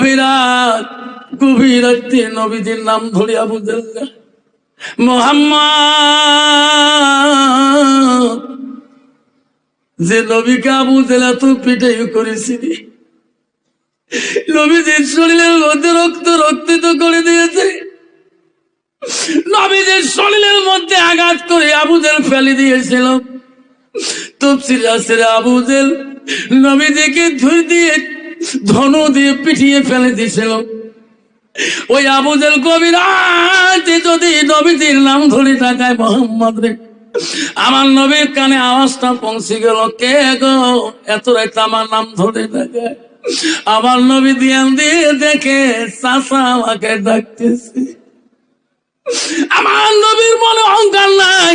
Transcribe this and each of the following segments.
বিরাট গভীর রাত্রে নবীজির নাম ধরে আবু মোহাম্মদ, যে নবীকে আবু জেলা তো পিটাই করেছিলি। নবীজির শরীরের মধ্যে রক্ত রক্তিত করে দিয়েছে। নবীজির শরীরের মধ্যে আঘাত করে আবুজেল ফেলে দিয়েছিল। তফসিল আছে আবুজেল নবীজিকে ধুই দিয়ে ধনু দিয়ে পিটিয়ে ফেলে দিয়েছিল। ওই আবুজেল কবির যদি নবীজির নাম ধরে থাকায় মোহাম্মদ রে, আমার নবীর কানে আওয়াজটা পৌঁছে গেল, কে গো? এত আমার নাম ধরে থাকায় আমার নবী দিয়ান দিয়ে দেখে চাষা আমাকে ডাকতেছে। আমার নবীর মনে অহংকার নাই,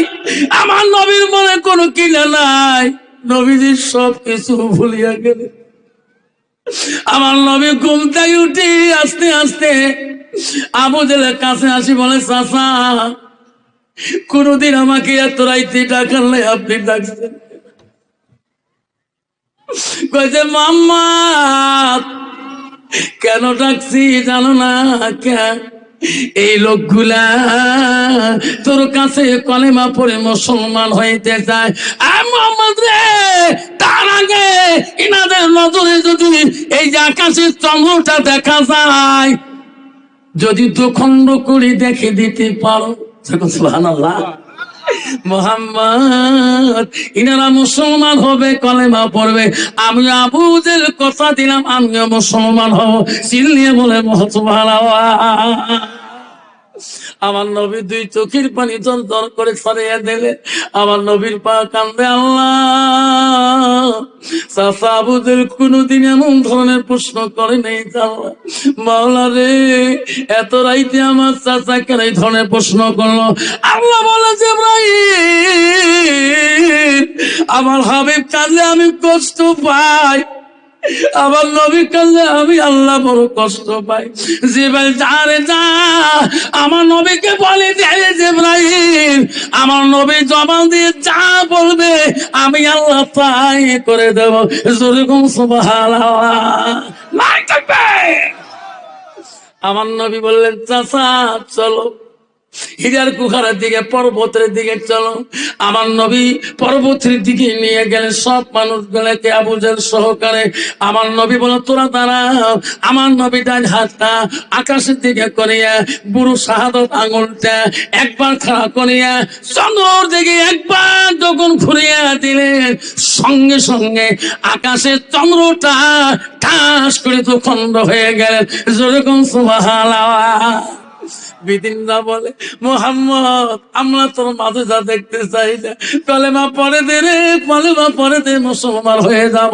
আমার নবীর মনে কোনো কিনা নাই। নবীজির সব কিছু ভুলিয়া গেলে আমার নবী ঘুম থেকে উঠি আস্তে আস্তে আবু জেলের কাছে আসি, বলে চাষা কোনদিন আমাকে এত রাইতে ডাকার আপনি ডাকছেন কয়েছে মাম্মা, কেন ডাকছি জানো না, কেন? এই লোকগুলা তোর কাছে কলেমা পড়ে মুসলমান হইতে চায় তার আগে ইনাদের নজরে যদি এই যে আকাশের চন্দ্রটা দেখা যায়, যদি দুখণ্ড করে দেখে দিতে পারো। সুবহানাল্লাহ। মোহাম্মদ, ইনারা মুসলমান হবে, কলেমা পড়বে। আমি আবুদের কথা দিলাম, আমিও মুসলমান হব। চিল্লিয়ে বলে, সুবহানাল্লাহ। আমার নবী দুই চোখের পানি দর করে সরিয়ে দিলে। আমার নবীর পা কান্দে আল্লাহ। চাষা আবুদের কোনোদিন এমন ধরনের প্রশ্ন করে নেই মাওলা রে, এত রাইতে আমার চাচা কেন এই ধরনের প্রশ্ন করল? আল্লাহ বলে যে আমার হাবিব কাজে আমি কষ্ট পাই। আমার নবী কাছে আমি আল্লাহ বড় কষ্ট পাই। ভাই যারে যা। আমার নবীকে বলে যে ইব্রাহিম আমার নবী জবান দিয়ে যা বলবে, আমি আল্লাহ তাই করে দেব। যেরকম সুবহানাল্লাহ। আমার নবী বললেন, চাচা, চলো। হীরার কুখারের দিকে, পর্বতের দিকে চলো। আমার নবী পর্বতের দিকে নিয়ে গেলে সব মানুষ গুলাকে আবুজের সহকারে আমার নবী বলো, তোরা দাঁড়াও। আমার নবী ডান হাতটা আকাশের দিকে করিয়া, বুড়ো শাহাদত আঙুলটা একবার খাড়া করিয়া, চন্দ্রর দিকে একবার যখন ঘুরিয়া দিলেন, সঙ্গে সঙ্গে আকাশের চন্দ্রটা ঠাস করে তো খণ্ড হয়ে গেলেন। যেরকম সুবহানাল্লাহ। বিদিনরা বলে, মোহাম্মদ, আমরা তোর যা দেখতে চাই না। কলেমা পরে দে রে, কলেমা পরে দে, মুসলমান হয়ে যাব।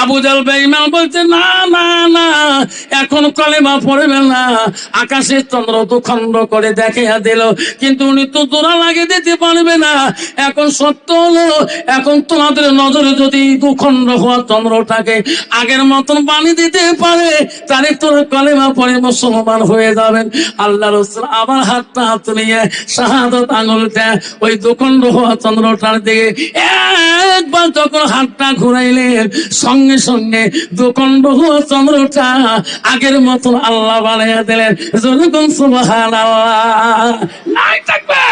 আবু জাল বেঈমান বলছে, না না না, এখন কলেমা পড়বে না। আকাশের চন্দ্র তো খণ্ড করে দেখিয়া দিল, কিন্তু উনি তো তোরা লাগে দিতে পারবে না। এখন সত্য হলো, এখন তোমাদের নজরে যদি দুখণ্ড হওয়া চন্দ্রটাকে আগের মতন পানি দিতে পারে, তাহলে তোরা কলেমা পরে মুসলমান হয়ে যাবেন। আল্লাহ রসুল আবার হাতটা হাত নিয়ে শাহাদত আঙুলটা ওই দুখণ্ড হওয়া চন্দ্রটার দিকে একবার যখন হাতটা ঘুরাইলেন সঙ্গে সঙ্গে দুখণ্ড হওয়া চন্দ্রটা আগের মতন আল্লাহ বানাইয়া দিলেন। যেরকম সুবহান নাই থাকবে।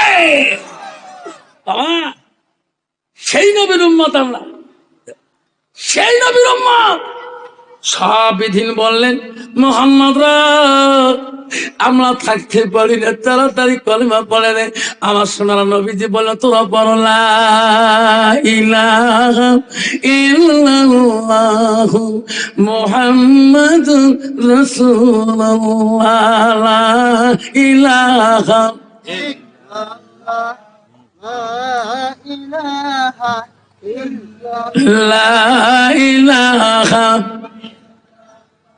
সেই নবীর উম্মত আমরা। সেই নবীর উম্মত। সব বিধিন বললেন, মোহাম্মদ আমরা থাকতে পারি না, তাড়াতাড়ি কলিমা পড়ে রে আমার সোনার নবীজি বলে তোরা পড়ো লা ইলাহা ইল্লাল্লাহু মুহাম্মাদুর রাসূলুল্লাহ ইলাহা লা ইলাহা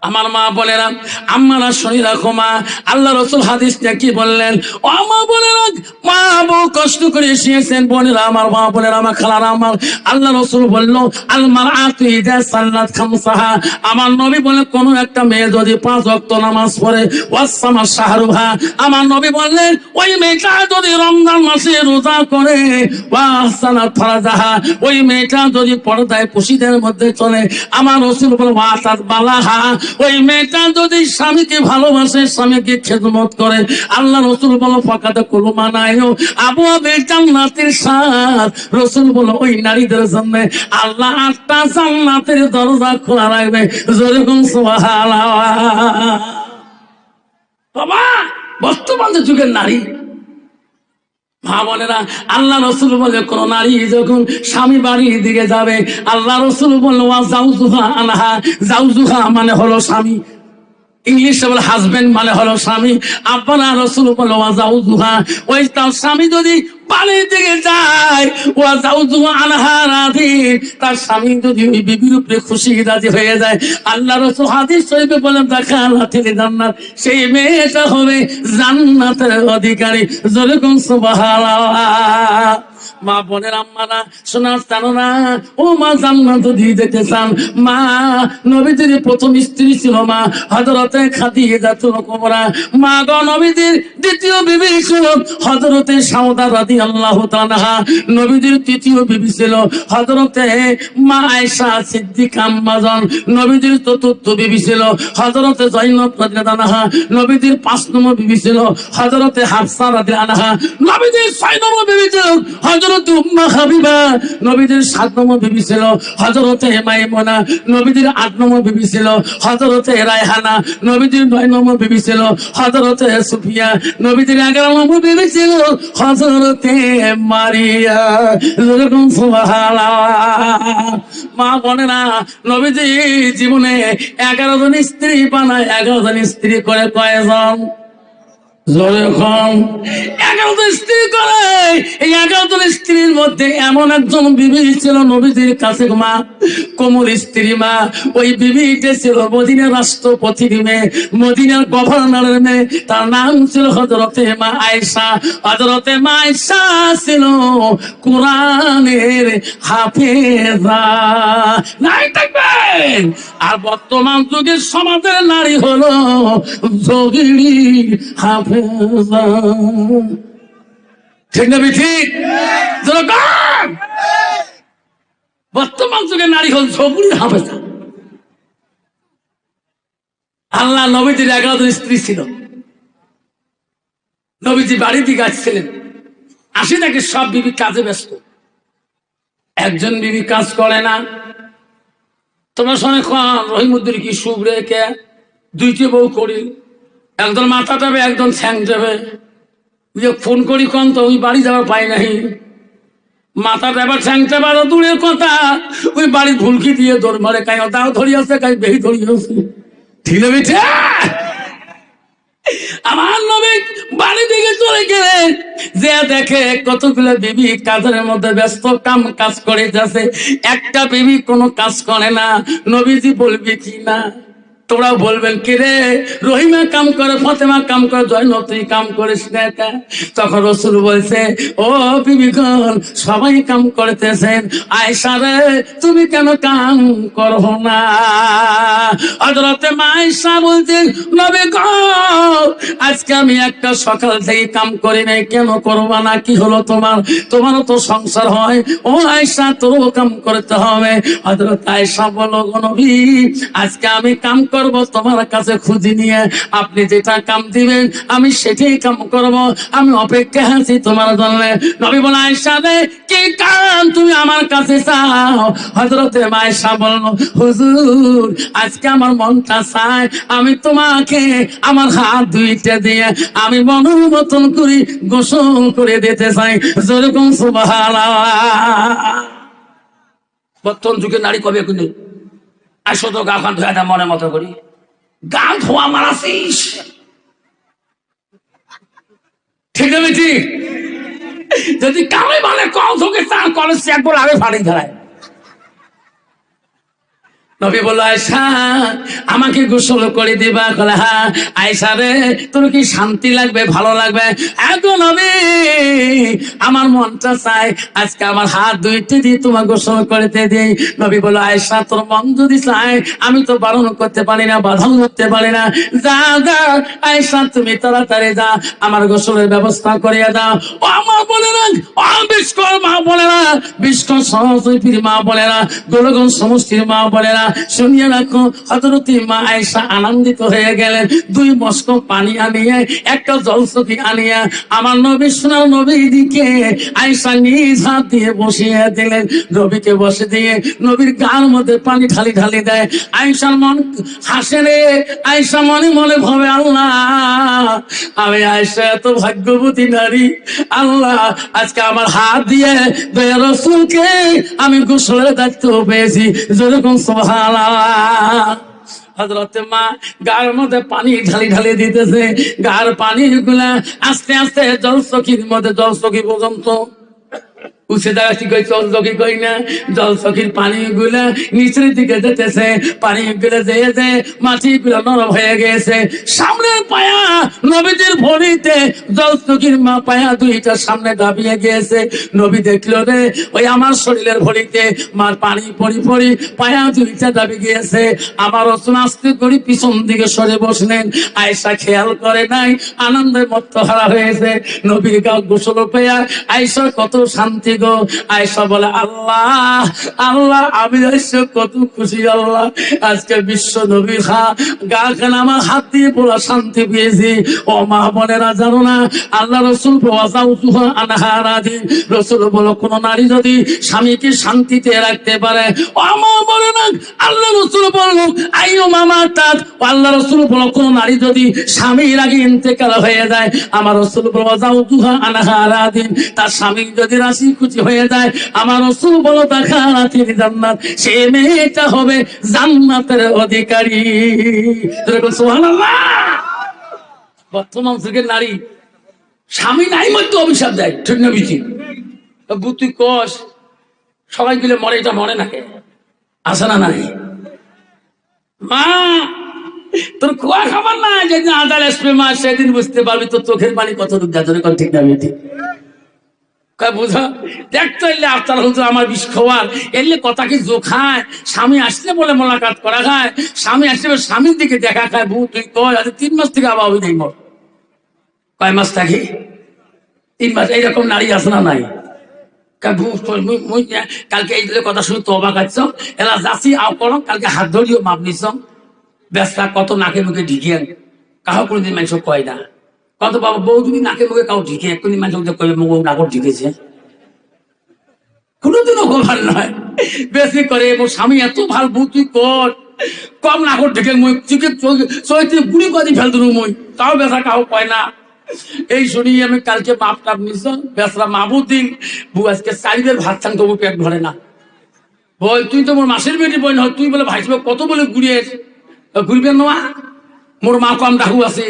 আমার মা বোনেরা আম্মারা শুনি রাখো মা, আল্লাহ রসুল হাদিস কি বললেন? ও মা বোনেরা, মা বউ কষ্ট করে এসেছেন, বোনেরা, আমার মা বোনেরা, আমার খালারা, আমার আল্লাহ রসুল বলল আলমার আতু ইদা সাল্লাত খামসাহা আমার নবী বলে, কোন একটা মেয়ে যদি পাঁচ ওয়াক্ত নামাজ পড়ে ওয়াসামা শাহরুহা আমার নবী বললেন, ওই মেয়েটা যদি রমজান মাসে রোজা করে ওয়াসানাত ফারাজাহা ওই মেয়েটা যদি পর্দায় পুশিদের মধ্যে চলে, আমার রসুল বলে ওয়াসাত বালাহা ওই মেয়েটা যদি স্বামীকে ভালোবাসে, স্বামীকে খেদমত করে আল্লাহ রসুল বলো ফাঁকাতে কলমা নাই আবু জান্নাতের সাথ রসুল বলো, ওই নারীদের জন্য আল্লাহ আটটা জান্নাতের দরজা খোলা রাখবে। যেরকম বাবা, বর্তমান যুগের নারী মা বোনেরা, আল্লাহ রসুল বলে, কোন নারী যখন স্বামী বাড়ির দিকে যাবে, আল্লাহ রসুল বলল জাউজুহা আনহা। জাউজুহা মানে হলো স্বামী। ইংলিশে বলে, হাজবেন্ড মানে হলো স্বামী। আব্বানা রসুল বলো ওই তার স্বামী যদি তার স্বামী যদি ওই খুশি রাজি হয়ে যায়, আল্লাহ রসুল হাদিস বলেন, দেখা সেই মেয়েটা হবে জান্নাতের অধিকারী। যেরকম সুবহানাল্লাহ। মা বোনের আম্মারা সোনার চানোনা ও মা, জান্নাত দিয়ে যেতে চান। মা নবীদের প্রথম স্ত্রী ছিল মা হজরতে খাদিয়ে যাত কোমরা। মা গ নবীদের দ্বিতীয় বিবি ছিল হজরতে সাউদা রাদি আল্লাহ তালাহা নবীদের তৃতীয় বিবি ছিল হজরতে মা আয়সা সিদ্দিক আম্মাজন নবীদের চতুর্থ বিবি ছিল হজরতে জৈনব রাদিয়াল্লাহা নবীদের পাঁচ নম্বর বিবি ছিল হজরতে হাফসা রাদি আনহা। নবীদের ছয় নম্বর বিবি ছিল হজরত উম্মা হাবিবা নবীদের সাত নম্বর বিবি ছিল হজরতে মাইমনা নবীদের আট নম্বর বিবি ছিল হজরতে রায়হানা নবীদের নয় নম্বর বিবি ছিল সুফিয়া নবীদের এগারো নম্বর বিবি ছিল মারিয়া। মা বলে না নবীজি জীবনে এগারো জন স্ত্রী বানায়, এগারো জন স্ত্রী করে কয়জন? যখন এগারো জন স্ত্রী করে। এই এগারো স্ত্রীর মধ্যে এমন একজন বিবি ছিল নবীজির কাছে মা, কোমল স্ত্রী মা। ওই বিবিটা ছিল মদিনার রাষ্ট্রপতির মেয়ে মদিনার গভর্নরের মেয়ে। তার নাম ছিল হজরতে মা আয়সা হজরতে মা আয়সা ছিল কোরআনের হাফেজা। নাই আর বর্তমান যুগের সমাজের নারী হলো ঠিক না ঠিক বর্তমান যুগের নারী হল যোগিনী হাফেজা। আল্লাহ নবীজির এগারো স্ত্রী ছিল। নবীজি বাড়ির দিকে আসছিলেন। আসি নাকি সব বিবি কাজে ব্যস্ত। একজন বিবি কাজ করে না তোমার সঙ্গে রহিমুদ্দিন কি শুভরে কে দুইটি বউ করি একজন মাথা যাবে একজন ছ্যাং যাবে যে ফোন করি কন তো, ওই বাড়ি যাবার পাই নাই। মাথা দেবার ছ্যাং যাবার দূরের কথা, ওই বাড়ি ভুলকি দিয়ে দৌড় মারে কাই তাও ধরিয়াছে আছে কাই বেহি ধরিয়াছে। আছে ঠিক বেঠে আমার নবী বাড়ি দিকে চলে গেলেন। যে দেখে কতগুলো বিবি কাজের মধ্যে ব্যস্ত কাম কাজ করে যাচ্ছে। একটা বিবি কোনো কাজ করে না। নবীজি বলবে কি না? তোরা বলবেন, কে রে? রহিমা কাম করে, ফতেমা কাম করে তুই কাম করিস না তখন রসুল বলছে, ও বিবিগণ সবাই কাম করতেছেন। আয়সা রে, তুমি কেন কাম করো না? বলছেন, নবে আজকে আমি একটা সকাল থেকে কাম করি নাই, কেন করবা না? কি হলো তোমার? তোমারও তো সংসার হয়। ও আয়সা তোরও কাম করতে হবে। হজরত আয়সা বলো নবী, আজকে আমি কাম করব তোমার কাছে খুঁজি নিয়ে। আপনি যেটা কাম দিবেন, আমি সেটাই কাম করব। আমি অপেক্ষা আছি তোমার জন্য। নবী বলে আয়সা রে কি কাম তুমি আমার কাছে চাও? হজরতে মায়সা বলল, হুজুর, আজকে আমার মনটা চায়, আমি তোমাকে আমার হাত দুইটা দিয়ে আমি মতন করি গোসল করে দিতে চাই। যেরকম সুবহানাল্লাহ। বর্তমান যুগে নারী কবে কোনে আসো তো গা খান ধোয়া মনে মতো করি। গান ধোয়া মারাছিস? ঠিক আছে যদি কামে মানে কল থেকে তার কলেজ একবার আগে ফাড়ি ধরায়। নবী বলল, আয়সা, আমাকে গোসল করে দিবা? কলে হ্যাঁ আয়সা রে, তোর কি শান্তি লাগবে, ভালো লাগবে? এত নবী, আমার মনটা চাই, আজকে আমার হাত দুইটি দিয়ে তোমার গোসল করতে দিই। নবী বলল, আয়সা, তোর মন যদি চাই আমি তো বারণ করতে পারি না বাধাও করতে পারি না। যা যা, আয়সা, তুমি তাড়াতাড়ি যা, আমার গোসলের ব্যবস্থা করিয়া দাও। ও আমার বলে না, ও বিস্কর মা বলে না বিস্কর সহজীর মা বলে না, গোলগন সমষ্টির মা বলে না শুনিয়ে রাখো হজরতি মা আয়সা আনন্দিত হয়ে গেলেন। দুই মস্ক পানি আনিয়ে, একটা জলসকি আনিয়া, আমার নবী সোনার নবীর দিকে আয়সা নিজ হাত দিয়ে বসিয়ে দিলেন। নবীকে বসে দিয়ে নবীর গার মধ্যে পানি ঢালি ঢালি দেয়। আয়সার মন হাসে রে আয়সা মনে মনে ভাবে, আল্লাহ, আমি আয়সা এত ভাগ্যবতী নারী। আল্লাহ, আজকে আমার হাত দিয়ে রসুলকে আমি গোসলের দায়িত্ব পেয়েছি। যেরকম সোহান হজরতে মা গার মধ্যে পানি ঢালি ঢালি দিতেছে গার পানি গুলা আস্তে আস্তে জল সখীর মধ্যে জল সখী পর্যন্ত। জল সখীর পানি পানি মাটি গুলা নরম হয়ে সামনে দাবিয়ে গিয়েছে। নবী রে, ওই আমার শরীরের ভরিতে মার পানি পরি পরি পায়া দুইটা দাবি গিয়েছে। আমার রসুন আস্তে করি পিছন দিকে সরে বসলেন। আয়সা খেয়াল করে নাই, আনন্দে মত্ত হারা হয়েছে। নবীর গা গোসল পেয়া আয়সা কত শান্তি গো। আয়সা বলে, আল্লাহ আল্লাহ, আমি কত খুশি, আল্লাহ। আজকে বিশ্ব নবী খা গা খান আমার হাত দিয়ে পুরো শান্তি পেয়েছি। ও মা বোনেরা, জানো না, আল্লাহ রসুল আনাহারাদি রসুল বলো, কোন নারী যদি স্বামীকে শান্তিতে রাখতে পারে, ও মা বলে না আল্লাহ রসুল বলল আইও মামা তার আল্লাহ রসুল বলো, কোন নারী যদি স্বামীর আগে ইন্তেকাল হয়ে যায়, আমার রসুল বলো যাও তুহা আনাহারা দিন তার স্বামী যদি রাশি খুশি হয়ে যায়। আমার রসুল বলো দেখা জান্নাত। সে মেয়েটা হবে জান্নাতের অধিকারী। বর্তমান যুগের নারী, স্বামী নাই মধ্যে অভিশাপ দেয়, ঠিক না বিচি বুদ্ধি কষ সবাই মিলে মরে এটা মরে নাকে? আসে না নাই? মা, তোর খোয়া খাবার না যেদিন আদার আসবে মা, সেদিন বুঝতে পারবি তোর চোখের পানি কত দূর যাচ্ছে ঠিক না কয় দেখতো এলে হুজুর আমার বিষ এলে কথা কি জোখায় স্বামী আসলে বলে মোলাকাত করা স্বামী আসলে স্বামীর দিকে দেখা তিন মাস থেকে আবার কয় মাস থাকি? তিন মাস, এইরকম নারী আছে না নাই? কালকে এই কথা শুনে অবাক আছ এলা যাচ্ছি আও করো, কালকে হাত ধরিও মাপ নিছ। ব্যস্তা কত নাকে মুখে ঢিকিয়ে কাহো কোনোদিন মানুষ কয় না। কত বাবা বউ তুমি নাকে মুখে কাউ ঢিকে এক্ষুনি মানুষ কয়ে মুখ নাকর ঢিকেছে কোনোদিনও কবার নয়। বেশি করে, মোর স্বামী এত ভালো বউ, তুই কর। কম নাকর ঢেকে মই চুকে চৈতে গুড়ি কদি ফেল দিলু মই, তাও বেসা কাউ কয় না। এই শুনি আমি কালকে মাপ টাপ নিছ বেসরা মাবুর দিন বউ আজকে চারিদের ভাত চান তবু পেট ভরে না। বল, তুই তো মোর মাসের বেটি বই না তুই বলে ভাইসবে কত বলে ঘুরিয়ে ঘুরবে না মোর মা কম ডাকু আছে।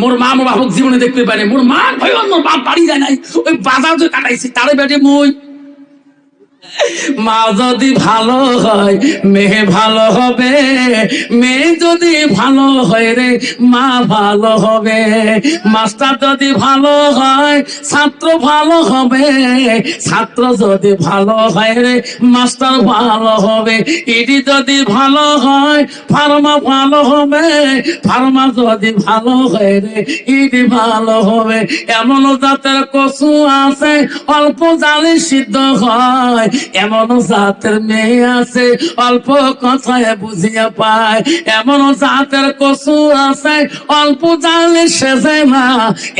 মোর মা মোর বাপক জীবনে দেখতে পারে মোর মা ভয় মোর বাপ বাড়ি যায় নাই। ওই বাজার যে কাটাইছি, তারে বেটে মই মা যদি ভালো হয়, মেয়ে ভালো হবে। মেয়ে যদি ভালো হয় রে, মা ভালো হবে। মাস্টার যদি ভালো হয়, ছাত্র ভালো হবে। ছাত্র যদি ভালো হয় রে, মাস্টার ভালো হবে। ইডি যদি ভালো হয়, ফার্মা ভালো হবে। ফার্মা যদি ভালো হয় রে ইডি ভালো হবে। এমন জাতের কচু আছে, অল্প জালে সিদ্ধ হয়। এমন জাতের মেয়ে আছে, অল্প কথায় বুঝিয়া পায়। এমন জাতের কচু আছে, অল্প জালে সেজে না।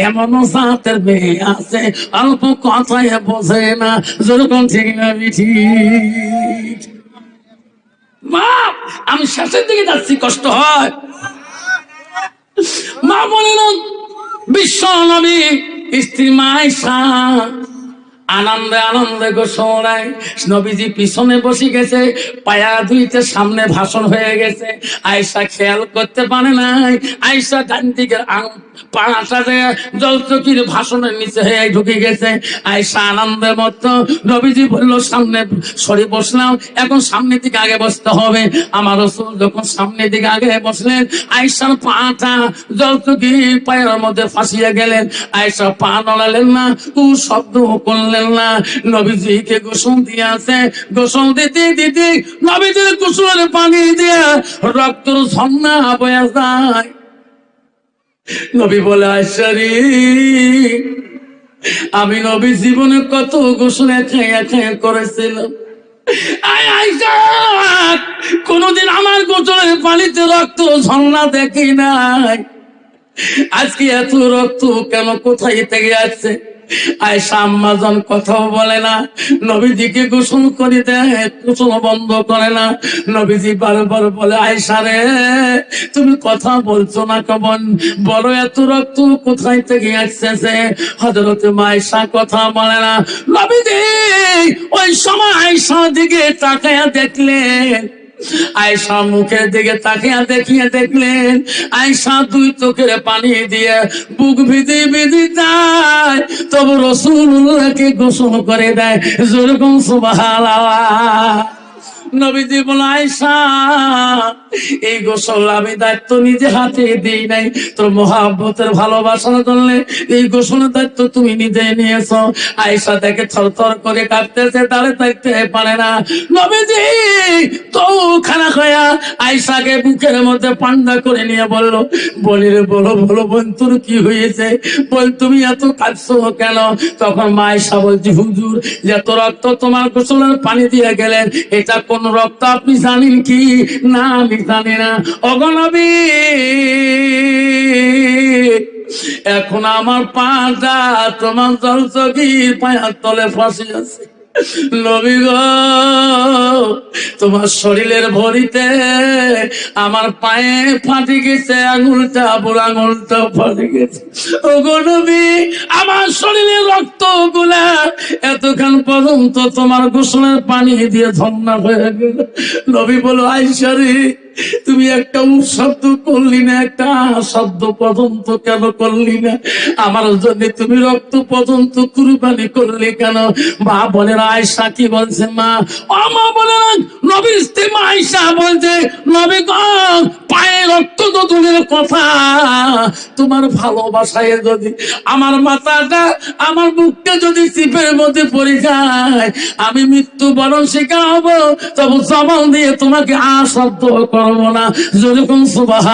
এমন জাতের মেয়ে আছে, অল্প কথায় বোঝে না। যেরকম ঠিক না ঠিক। মা, আমি শেষের দিকে যাচ্ছি, কষ্ট হয়। মা বলে না বিশ্ব নবী স্ত্রী মাইশা আনন্দে আনন্দে গোসরায় নবীজি পিছনে বসে গেছে, পায়া দুইতে সামনে ভাষণ হয়ে গেছে। আয়সা খেয়াল করতে পারে নাই। আয়সা ডান জলচকির ভাষণের নিচে হয়ে ঢুকে গেছে। আয়সা আনন্দের মতো বলল, সামনে সরে বসলাম, এখন সামনের দিকে আগে বসতে হবে। আমার রসুল যখন সামনের দিকে আগে বসলেন আয়সার পাটা জলচকি পায়ের মধ্যে ফাঁসিয়ে গেলেন। আয়সা পা নড়ালেন না ও শব্দ করলেন। না। নবীজিকে গোসল গোসল দিতে দিতে নবীজির গোসলের পানি ঝর্ণা বয়ে যায়। নবী বলে আমি নবী জীবনে কত গোসলে খাইয়া খাইয়া করেছিলাম। কোনদিন আমার গোচরের পানিতে রক্ত ঝর্ণা দেখি নাই। আজকে এত রক্ত কেন কোথায় থেকে আসছে? আয়সা আম্মাজন কথাও বলে না। নবীজিকে গোসল করে দেয়, গোসল বন্ধ করে না। নবীজি বারবার বলে আয়সা রে, তুমি কথা বলছো না কেমন? বড় এত রক্ত কোথায় থেকে আসছে হজরত মায়সা কথা বলে না। নবীজি, ওই সময় আয়সা দিকে তাকায়া দেখলেন। আয়সা মুখের দিকে তাকিয়া দেখিয়ে দেখলেন, আয়সা দুই চোখের পানি দিয়ে বুক ভিদি ভিজে যায়। তবু রসুল্লাহকে গোসল করে দেয় যেরকম সুবাহ নবীজি বলে আয়সা এই গোসল আমি দায়িত্ব নিজে হাতে দিই নাই। তোর মহাব্বতের ভালোবাসার জন্য এই গোসলের দায়িত্ব তুমি নিজে নিয়েছ। আয়সা দেখে থর থর করে কাঁপতেছে তাহলে থাকতে পারে না। নবীজি তো খানা খায়া আয়সাকে বুকের মধ্যে পান্ডা করে নিয়ে বলল বলি রে বলো বলো বোন, তোর কি হয়েছে? বল, তুমি এত কাঁদছো কেন? তখন মা আয়সা বলছি, হুজুর যে এত রক্ত তোমার গোসলের পানি দিয়ে গেলেন, এটা কোন রক্ত আপনি জানেন কি? না, আমি জানি না। অগনবী এখন আমার পাটা তোমার জল চকির পায়ার তলে ফাঁসি আছে। নবী তোমার শরীরের ভরিতে আমার পায়ে ফাটি গেছে, আঙুলটা বুড়ো আঙুলটা ফাটি গেছে। ও গো নবী, আমার শরীরের রক্তগুলা এতক্ষণ পর্যন্ত তোমার গোসলের পানি দিয়ে ঝর্ণা হয়ে গেল। নবী বলো আইসারি তুমি একটা উপ করলি না, একটা শব্দ পর্যন্ত কেন করলি না? আমার জন্য তুমি রক্ত পর্যন্ত কুরবানি করলি কেন? মা বলে আয়সা কি বলছে মা? মা বলে, নবীর স্ত্রী মা আয়সা বলছে, নবী পায়ে রক্ত তো দূরের কথা। তোমার ভালোবাসায় যদি আমার মাথাটা, আমার বুকটা যদি চিপের মধ্যে পড়ে যায়, আমি মৃত্যু বরণ শিকার হব তবু জবান দিয়ে তোমাকে আশব্দ করব না। যেরকম সুবাহ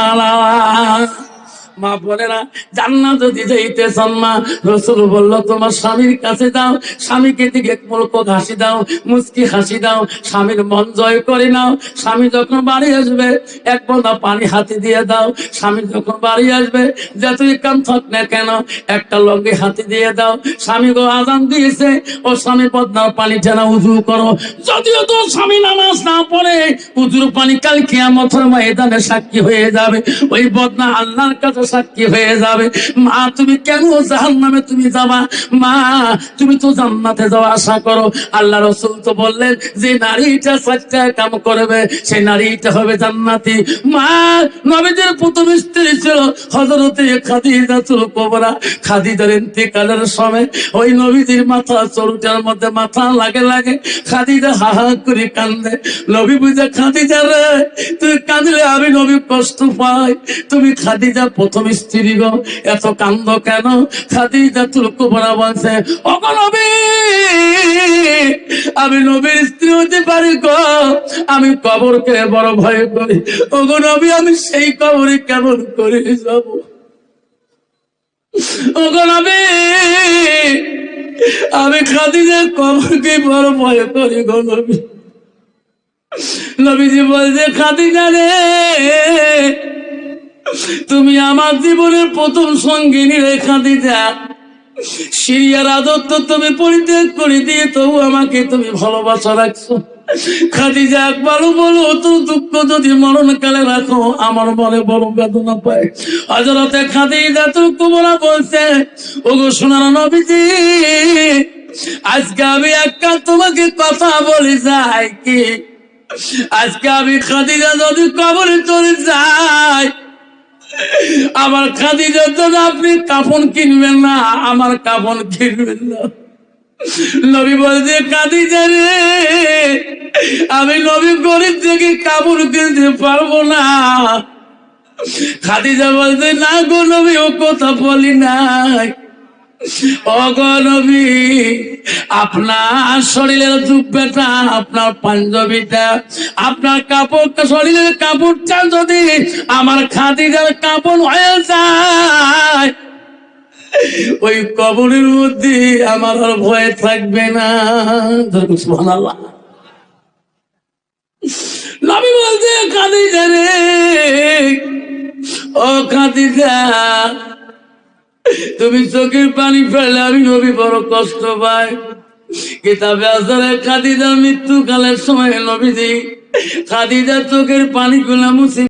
মা বলে না জান্নাত যদি যাইতে মা, রসুল বলল, তোমার স্বামীর কাছে দাও, স্বামীকে দিকে মূর্খ হাসি দাও, মুচকি হাসি দাও, স্বামীর মন জয় করে নাও, স্বামী যখন বাড়ি আসবে, এক বন্ধা পানি হাতে দিয়ে দাও, স্বামী যখন বাড়ি আসবে, যতই কাম থাক না কেন, একটা লঙ্গে হাতে দিয়ে দাও, স্বামী গো আজান দিয়েছে, ও স্বামী পদ্মার পানি টেনা উজু করো, যদিও তো স্বামী নামাজ না পড়ে, উজুর পানি কাল কিয়ামতের ময়দানে সাক্ষী হয়ে যাবে, ওই বদনা আল্লাহর কাছে সাক্ষী হয়ে যাবে। মা, তুমি কেন জাহান নামে তুমি যাবা? মা, তুমি তো জান্নাতে যাওয়া আশা করো। আল্লাহ রসুল তো বললেন, যে নারীটা সাতটা কাম করবে সেই নারীটা হবে জান্নাতি। মা, নবীদের প্রথম স্ত্রী ছিল হজরতে খাদিজা চুল কোবরা। খাদিজার ইন্তেকালের সময় ওই নবীজির মাথা চরুটার মধ্যে মাথা লাগে লাগে খাদিজা হা হা করে কান্দে। নবী বুঝে খাদিজা রে, তুই কাঁদলে আমি নবী কষ্ট পাই। তুমি খাদিজা প্রথম স্ত্রী গো, এত কান্দ কেন? খাদিজা চুল কোবরা বলছে আমি নবীর স্ত্রী হতে পারি গো। আমি কবরকে বড় ভয় করি। ওগো নবী, আমি সেই কবরে কেমন করে যাব? ওগো নবী, আমি খাদিজা কবরকে বড় ভয় করি গো নবী। নবীজি বলছে, খাদিজা রে তুমি আমার জীবনের প্রথম সঙ্গিনী রে খাদিজা সিরিয়ার আদত্ত তুমি পরিত্যাগ করে দিয়ে তবু আমাকে তুমি ভালোবাসা রাখছো। রাখো আজকে আমি তোমাকে কথা বলে যাই কি? আজকে আমি খাদিজা যদি কবরে চলে যাই আমার খাদিজার জন্য আপনি কাফন কিনবেন না, আমার কাফন কিনবেন না। নবী বলছে, খাদিজা রে, আমি নবী গরিব থেকে কাপড় কিনতে পারব না। খাদিজা বলছে, না গো নবী, ও কথা বলি নাই। অগনবী আপনার শরীরের জুব্বেটা আপনার পাঞ্জাবিটা, আপনার কাপড়, শরীরের কাপড়টা যদি আমার খাদিজার কাপড় হয়ে যায়, ওই কবরের মধ্যে আমার আর ভয় থাকবে না। সুবহানাল্লাহ। নবী বলছে, খাদিজা রে, ও খাদিজা, তুমি চোখের পানি ফেললে আমি নবী বড় কষ্ট পাই। কিতাবে আসলে খাদিজা মৃত্যুকালের সময় নবীজি খাদিজার চোখের পানি গুলা মুছে